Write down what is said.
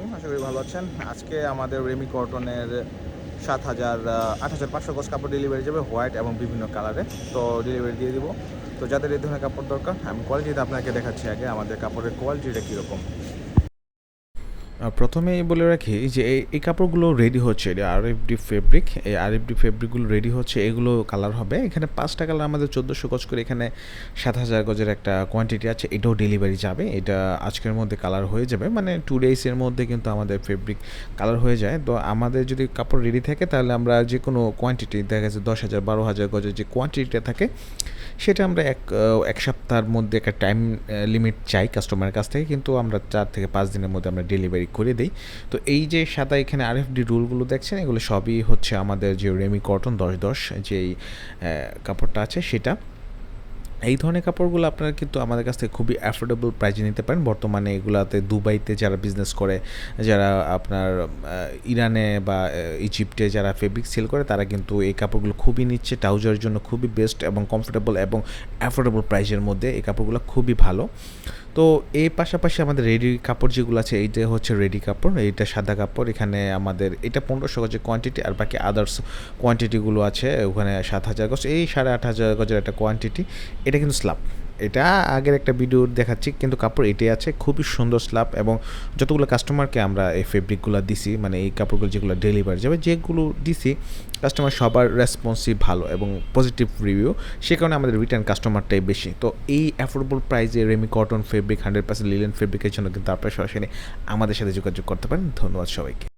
আছেন? আশা করি ভালো আছেন। আজকে আমাদের রেমি কটনের সাত হাজার আট হাজার পাঁচশো গজ কাপড় ডেলিভারি যাবে হোয়াইট এবং বিভিন্ন কালারে তো ডেলিভারি দিয়ে দিব। তো যাদের এই ধরনের কাপড় দরকার, আমি কোয়ালিটিটা আপনাকে দেখাচ্ছি আগে, আমাদের কাপড়ের কোয়ালিটিটা কীরকম। প্রথমেই বলে রাখি যে এই কাপড়গুলো রেডি হচ্ছে আর এফ ডি ফেব্রিক এই আর এফ ডি ফেব্রিকগুলো রেডি হচ্ছে, এগুলো কালার হবে। এখানে পাঁচটা কালার আমাদের চোদ্দোশো গজ করে এখানে সাত হাজার গজের একটা কোয়ান্টিটি আছে, এটাও ডেলিভারি যাবে। এটা আজকের মধ্যে কালার হয়ে যাবে। মানে টু ডেইসের মধ্যে কিন্তু আমাদের ফেব্রিক কালার হয়ে যায়। তো আমাদের যদি কাপড় রেডি থাকে, তাহলে আমরা যে কোনো কোয়ান্টিটি দেখা যাচ্ছে দশ হাজার, বারো হাজার গজের যে কোয়ান্টিটিটা থাকে, সেটা আমরা এক এক সপ্তাহের মধ্যে একটা টাইম লিমিট চাই কাস্টমারের কাছ থেকে। কিন্তু আমরা চার থেকে পাঁচ দিনের মধ্যে আমরা ডেলিভারি করে দিই। তো এই যে সাদা এখানে আরএফডি রুলগুলো দেখছেন, এগুলো সবই হচ্ছে আমাদের যে রেমি কটন দশ দশ যেই কাপড়টা আছে সেটা। এই ধরনের কাপড়গুলো আপনারা কিন্তু আমাদের কাছ থেকে খুবই অ্যাফোর্ডেবল প্রাইজে নিতে পারেন। বর্তমানে এগুলাতে দুবাইতে যারা বিজনেস করে, যারা আপনার ইরানে বা ইজিপ্টে যারা ফেব্রিক সেল করে, তারা কিন্তু এই কাপড়গুলো খুবই নিচ্ছে। ট্রাউজারের জন্য খুবই বেস্ট এবং কমফোর্টেবল এবং অ্যাফোর্ডেবল প্রাইজের মধ্যে এই কাপড়গুলো খুবই ভালো। তো এই পাশাপাশি আমাদের রেডি কাপড় যেগুলো আছে, এইটা হচ্ছে রেডি কাপড়, এইটা সাদা কাপড়, এখানে আমাদের, এটা পনেরোশো গজের কোয়ান্টিটি আর বাকি আদার্স কোয়ান্টিটিগুলো আছে, ওখানে সাত হাজার গজ, এই সাড়ে আট হাজার গজের একটা কোয়ান্টিটি এটা কিন্তু স্ল্যাব এটা আগের একটা ভিডিও দেখাচ্ছি, কিন্তু কাপড় এটাই আছে, খুবই সুন্দর স্ল্যাব এবং যতগুলো কাস্টমারকে আমরা এই ফেব্রিকগুলো দিছি মানে এই কাপড়গুলো যেগুলো ডেলিভারি যাবে, যেগুলো দিছি কাস্টমার সবার রেসপন্সিভ ভালো এবং পজিটিভ রিভিউ সে কারণে আমাদের রিটার্ন কাস্টমারটাই বেশি। তো এই অ্যাফোর্ডেবল প্রাইসে ramie cotton fabric hundred percent linen ফেব্রিকের জন্য কিন্তু আপনারা সরাসরি আমাদের সাথে যোগাযোগ করতে পারেন। ধন্যবাদ সবাইকে।